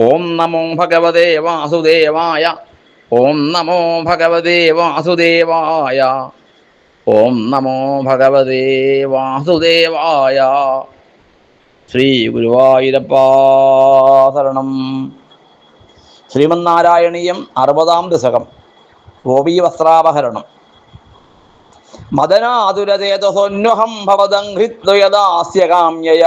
ഓം നമോ ഭഗവതേ വാസുദേവായ. ഓം നമോ ഭഗവതേ വാസുദേവായ. ഓം നമോ ഭഗവതേ വാസുദേവായ. ശ്രീ ഗുരുവായൂരപ്പാ ശരണം. ശ്രീമന്നാരായണീയം അറുപതാം ദശകം. ഗോപി വസ്ത്രാപഹരണം. മദനാതുരചേതസോന്വഹം ഭവദംഘ്രിദ്വയദാസ്യ കാമ്യയ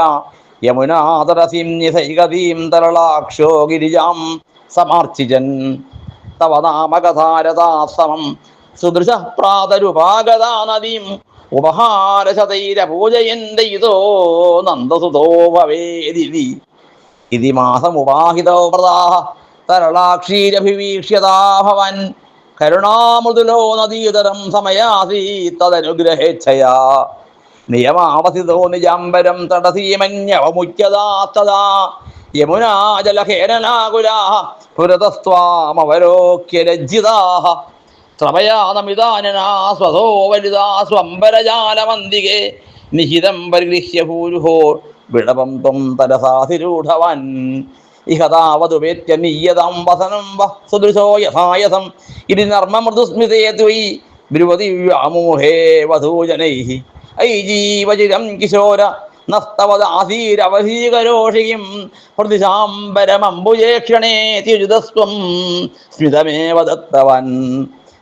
യമുനാതരസിം നിസൈകതീം തരളാക്ഷോ ഗിരിജാം സമാർച്ചിജൻ. തവ നാമകഥാരതാസമം സുദൃശ പ്രാതരുപാഗതാ നദീം ഉപഹാരശതൈരപൂജയന്തയിതോ നന്ദസുതോ ഭവേദിവി. ഇതി മാസമുപാഹിതോ പ്രദാഹ തരളാക്ഷീരഭിവീക്ഷ്യതാ ഭവൻ. കരുണാമൃദുലോ നദീതരം സമയാസീത്തദനുഗ്രഹേച്ഛയാ നിയമാവസിതോ നിജാംബരം തടസീമന്യവമുച്യതാത്തതാ യമുനാജലഹേരനാകുലാः പുരതസ്ത്വാമവലോക്യ ലജ്ജിതാः ശ്രമയാനമിതാനനാ സ്വതോ വലുതാ സ്വംബരജാലമന്തികെ. നിഹിതം പരിഗൃഹ്യ ഭൂരുഹോ വിടവം ത്വം തരസാധിരൂഢവാൻ ഇഹ നീയതം വസനം വ സുദൃശോ യഥായസം ഇതി നർമ്മമൃദുസ്മിതേ ത്വയി ബ്രുവതി വ്യാമോഹേ വധൂജനൈः ഐ ജീവചിരം കിശോര നസ്തവദാസീരവധീകരോഷിയും പ്രതിശാംബരമംബുജേക്ഷണേ ത്യുജിതസ്ത്വം സ്മിതമേവ ദത്തവൻ.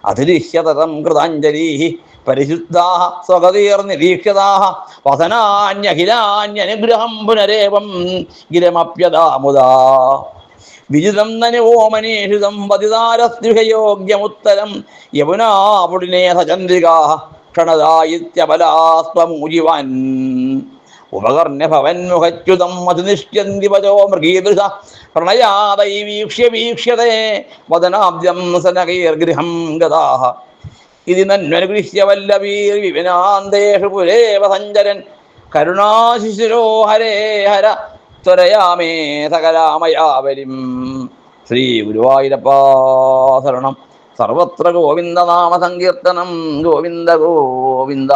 അതിരിഹ്യതരം കൃതാഞ്ജലീ പരിശുദ്ധാ സ്വഗതീർനിരീക്ഷ്യതാः വസനാന്യഖിലാന്യനുഗ്രഹം പുനരേവം ഗിരമപ്യതാമുദാ. വിജിതം നനുവോമനീഷിതം പതിതാരസ്തുഷയോഗ്യമുത്തരം യമുനാപുടിനേ ചന്ദ്രികാ ക്ഷണദായിത്യബലാസ്വമൂജിവാൻ ഉപകർണ്യഭവൻ മുഖച്യുതം വചോ മൃഗീദൃശ. പ്രണയാതൈ വീക്ഷ്യ വീക്ഷ്യതേ വദനാബ്ജം സനകൈർഗൃഹം ഗതാഹ. ഇതി വിപിനാന്തേഷു പുരേവ സഞ്ചരൻ. കരുണാശിശിരോ ഹരേ ഹര. ത്വരയാമേ സകലാമയാവലിം. ശ്രീ ഗുരുവായൂരപ്പാ ശരണം. സർവത്ര ഗോവിന്ദനാമ സങ്കീർത്തനം ഗോവിന്ദ ഗോവിന്ദ.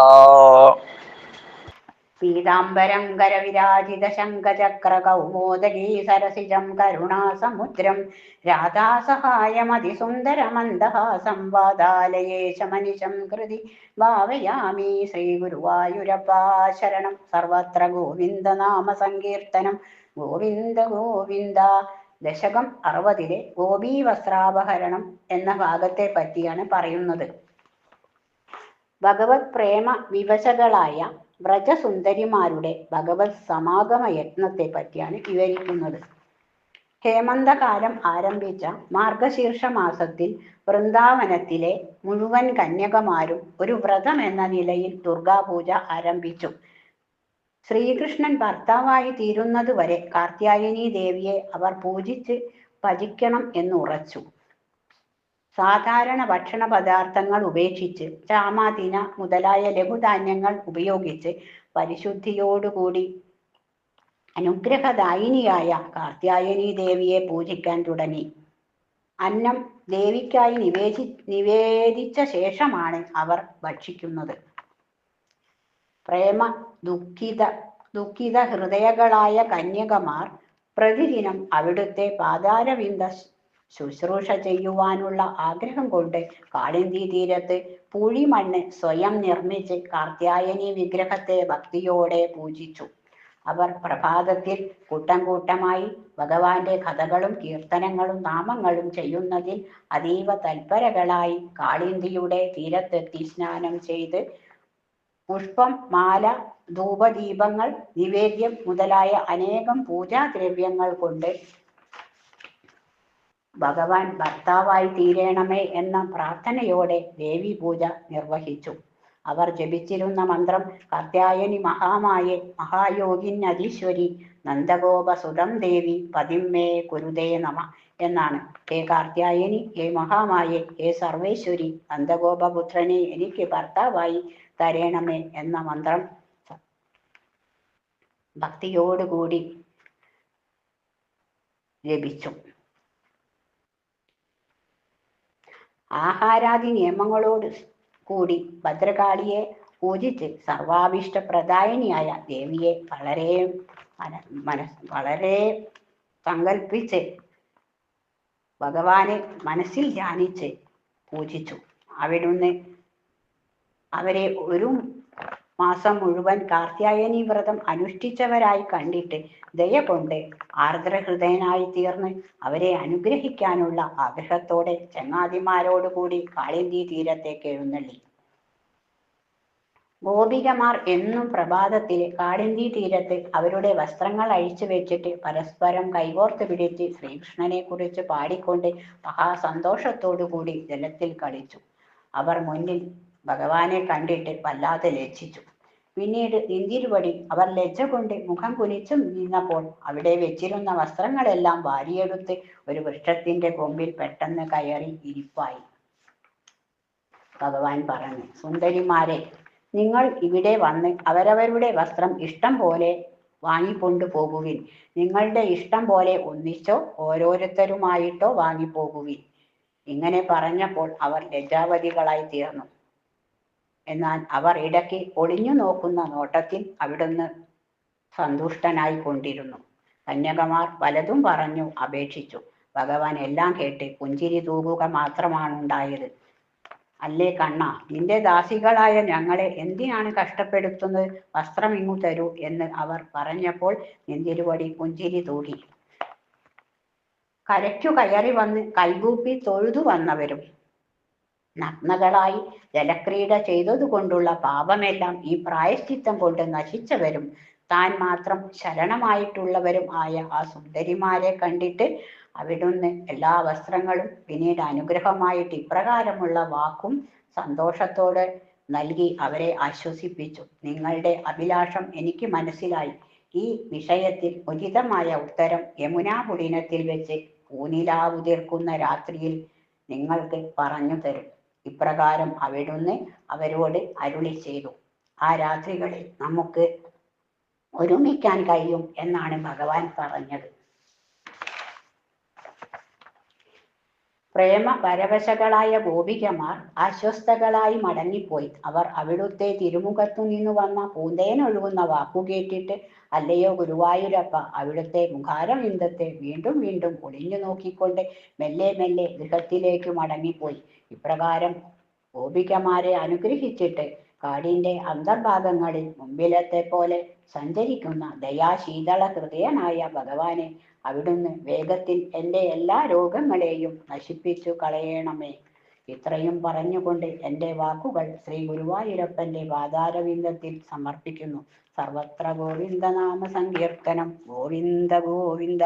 പീതാംബരം കരവിരാജിത ശംഖചക്ര കൗമോദഗീ സരസിജം കരുണാസമുദ്രം. രാധാസഹായമതിസുന്ദരമന്ദഹാസം വാതാലയേശമനിശം കൃതി ഭാവയാമി ശ്രീഗുരുവായൂരപ്പാ ശരണം. സർവത്ര ഗോവിന്ദനാമ സങ്കീർത്തനം ഗോവിന്ദ ഗോവിന്ദ. ദശകം അറുപതിലെ ഗോപീ വസ്ത്രാപഹരണം എന്ന ഭാഗത്തെ പറ്റിയാണ് പറയുന്നത്. ഭഗവത് പ്രേമ വിവശകളായ വ്രജസുന്ദരിമാരുടെ ഭഗവത് സമാഗമ യത്നത്തെ പറ്റിയാണ് വിവരിക്കുന്നത്. ഹേമന്തകാലം ആരംഭിച്ച മാർഗശീർഷ മാസത്തിൽ വൃന്ദാവനത്തിലെ മുഴുവൻ കന്യകമാരും ഒരു വ്രതം എന്ന നിലയിൽ ദുർഗാപൂജ ആരംഭിച്ചു. ശ്രീകൃഷ്ണൻ ഭർത്താവായി തീരുന്നതുവരെ കാർത്യായനി ദേവിയെ അവർ പൂജിച്ച് ഭജിക്കണം എന്നുറച്ചു. സാധാരണ ഭക്ഷണ പദാർത്ഥങ്ങൾ ഉപേക്ഷിച്ച് ചാമാതിന മുതലായ ലഘുധാന്യങ്ങൾ ഉപയോഗിച്ച് പരിശുദ്ധിയോടുകൂടി അനുഗ്രഹദായിനിയായ കാർത്യായനി ദേവിയെ പൂജിക്കാൻ തുടങ്ങി. അന്നം ദേവിക്കായി നിവേദി നിവേദിച്ച ശേഷമാണ് അവർ ഭക്ഷിക്കുന്നത്. പ്രേമ ദുഃഖിത ദുഃഖിത ഹൃദയകളായ കന്യകമാർ പ്രതിദിനം അവിടുത്തെ പാതാരവിന്ദ ശുശ്രൂഷ ചെയ്യുവാനുള്ള ആഗ്രഹം കൊണ്ട് കാളിന്തി തീരത്ത് പുഴിമണ്ണ് സ്വയം നിർമ്മിച്ച് കാർത്യായനി വിഗ്രഹത്തെ ഭക്തിയോടെ പൂജിച്ചു. അവർ പ്രഭാതത്തിൽ കൂട്ടം കൂട്ടമായി ഭഗവാന്റെ കഥകളും കീർത്തനങ്ങളും നാമങ്ങളും ചെയ്യുന്നതിൽ അതീവ തൽപരകളായി കാളിന്തിയുടെ തീരത്തെത്തി സ്നാനം ചെയ്ത് പുഷ്പം മാല ധൂപദീപങ്ങൾ നിവേദ്യം മുതലായ അനേകം പൂജാദ്രവ്യങ്ങൾ കൊണ്ട് ഭഗവാൻ ഭർത്താവായി തീരേണമേ എന്ന പ്രാർത്ഥനയോടെ ദേവി പൂജ നിർവഹിച്ചു. അവർ ജപിച്ചിരുന്ന മന്ത്രം കാർത്യായനി മഹാമായെ മഹായോഗിന്യധീശ്വരി നന്ദഗോപ സുതം ദേവി പതിമ്മേ കുരുദേ നമ എന്നാണ്. ഹേ കാർത്യായനി ഹേ മഹാമായെ ഹേ സർവേശ്വരി നന്ദഗോപപുത്രനെ എനിക്ക് ഭർത്താവായി തരേണമേ എന്ന മന്ത്രം ഭക്തിയോടുകൂടി ലഭിച്ചു. ആഹാരാദി നിയമങ്ങളോട് കൂടി ഭദ്രകാളിയെ പൂജിച്ച് സർവാഭിഷ്ടപ്രദായിനിയായ ദേവിയെ വളരെ മന മനസ് വളരെ സങ്കല്പിച്ച് ഭഗവാനെ മനസ്സിൽ ധ്യാനിച്ച് പൂജിച്ചു. അവിടുന്ന് അവരെ ഒരു മാസം മുഴുവൻ കാർത്യായനി വ്രതം അനുഷ്ഠിച്ചവരായി കണ്ടിട്ട് ദയ കൊണ്ട് ആർദ്രഹൃദയനായി തീർന്ന് അവരെ അനുഗ്രഹിക്കാനുള്ള ആഗ്രഹത്തോടെ ചങ്ങാതിമാരോടുകൂടി കാളിന്തി തീരത്തേക്ക് എഴുന്നള്ളി. ഗോപികമാർ എന്നും പ്രഭാതത്തിലെ കാളിന്തി തീരത്ത് അവരുടെ വസ്ത്രങ്ങൾ അഴിച്ചു വെച്ചിട്ട് പരസ്പരം കൈകോർത്ത് പിടിച്ച് ശ്രീകൃഷ്ണനെ കുറിച്ച് പാടിക്കൊണ്ട് മഹാസന്തോഷത്തോടു കൂടി ജലത്തിൽ കളിച്ചു. അവർ മുന്നിൽ ഭഗവാനെ കണ്ടിട്ട് വല്ലാതെ ലജ്ജിച്ചു. പിന്നീട് ഇന്തിരുവടി അവർ ലജ്ജ കൊണ്ട് മുഖം കുനിച്ചു നിന്നപ്പോൾ അവിടെ വെച്ചിരുന്ന വസ്ത്രങ്ങളെല്ലാം വാരിയെടുത്ത് ഒരു വൃക്ഷത്തിന്റെ കൊമ്പിൽ പെട്ടെന്ന് കയറി ഇരിപ്പായി. ഭഗവാൻ പറഞ്ഞു സുന്ദരിമാരെ നിങ്ങൾ ഇവിടെ വന്ന് അവരവരുടെ വസ്ത്രം ഇഷ്ടം പോലെ വാങ്ങിക്കൊണ്ടു പോകുവിൻ. നിങ്ങളുടെ ഇഷ്ടം പോലെ ഒന്നിച്ചോ ഓരോരുത്തരുമായിട്ടോ വാങ്ങിപ്പോകുവിൻ. ഇങ്ങനെ പറഞ്ഞപ്പോൾ അവർ ലജ്ജാവതികളായി തീർന്നു. എന്നാൽ അവർ ഇടയ്ക്ക് ഒളിഞ്ഞു നോക്കുന്ന നോട്ടത്തിൽ അവിടുന്ന് സന്തുഷ്ടനായി കൊണ്ടിരുന്നു. കന്യകമാർ പലതും പറഞ്ഞു അപേക്ഷിച്ചു. ഭഗവാൻ എല്ലാം കേട്ട് പുഞ്ചിരി തൂകുക മാത്രമാണ് ഉണ്ടായത് അല്ലേ കണ്ണ? നിന്റെ ദാസികളായ ഞങ്ങളെ എന്തിനാണ് കഷ്ടപ്പെടുത്തുന്നത്? വസ്ത്രം ഇങ്ങു തരൂ എന്ന് അവർ പറഞ്ഞപ്പോൾ നെന്തിരുവടി പുഞ്ചിരി തൂകി. കരയ്ക്കു കയറി വന്ന് കൈകൂപ്പി തൊഴുതു വന്നവരും. നഗ്നകളായി ജലക്രീഡ ചെയ്തതുകൊണ്ടുള്ള പാപമെല്ലാം ഈ പ്രായശ്ചിത്തം കൊണ്ട് നശിച്ചവരും. താൻ മാത്രം ശരണമായിട്ടുള്ളവരും ആയ ആ സുന്ദരിമാരെ കണ്ടിട്ട് അവിടുന്ന് എല്ലാ വസ്ത്രങ്ങളും പിന്നീട് അനുഗ്രഹമായിട്ട് ഇപ്രകാരമുള്ള വാക്കും സന്തോഷത്തോടെ നൽകി അവരെ ആശ്വസിപ്പിച്ചു. നിങ്ങളുടെ അഭിലാഷം എനിക്ക് മനസ്സിലായി. ഈ വിഷയത്തിൽ ഉചിതമായ ഉത്തരം യമുനാ പുളിനത്തിൽ വെച്ച് പൂനിലാവ് തീർക്കുന്ന രാത്രിയിൽ നിങ്ങൾക്ക് പറഞ്ഞു തരും. ഇപ്രകാരം അവിടുന്ന് അവരോട് അരുളി ചെയ്തു. ആ രാത്രികളിൽ നമുക്ക് ഒരുമിക്കാൻ കഴിയും എന്നാണ് ഭഗവാൻ പറഞ്ഞത്. പ്രേമ പരവശകളായ ഗോപികമാർ ആശ്വസ്തകളായി മടങ്ങിപ്പോയി. അവർ അവിടുത്തെ തിരുമുഖത്തു നിന്ന് വന്ന പൂന്തേനൊഴുകുന്ന വാക്കു കേട്ടിട്ട് അല്ലയോ ഗുരുവായൂരപ്പ അവിടുത്തെ മുഖാരവിന്ദത്തെ വീണ്ടും വീണ്ടും ഒളിഞ്ഞു നോക്കിക്കൊണ്ട് മെല്ലെ മെല്ലെ ഗൃഹത്തിലേക്ക് മടങ്ങിപ്പോയി. ഇപ്രകാരം ഗോപികമാരെ അനുഗ്രഹിച്ചിട്ട് കാടിന്റെ അന്തർഭാഗങ്ങളിൽ മുമ്പിലത്തെ പോലെ സഞ്ചരിക്കുന്ന ദയാശീതള ഹൃദയനായ ഭഗവാനെ അവിടുന്ന് വേഗത്തിൽ എന്റെ എല്ലാ രോഗങ്ങളെയും നശിപ്പിച്ചു കളയണമേ. ഇത്രയും പറഞ്ഞുകൊണ്ട് എന്റെ വാക്കുകൾ ശ്രീ ഗുരുവായൂരപ്പന്റെ പാതാരവിന്ദത്തിൽ സമർപ്പിക്കുന്നു. സർവത്ര ഗോവിന്ദനാമ സങ്കീർത്തനം. ഗോവിന്ദ ഗോവിന്ദ.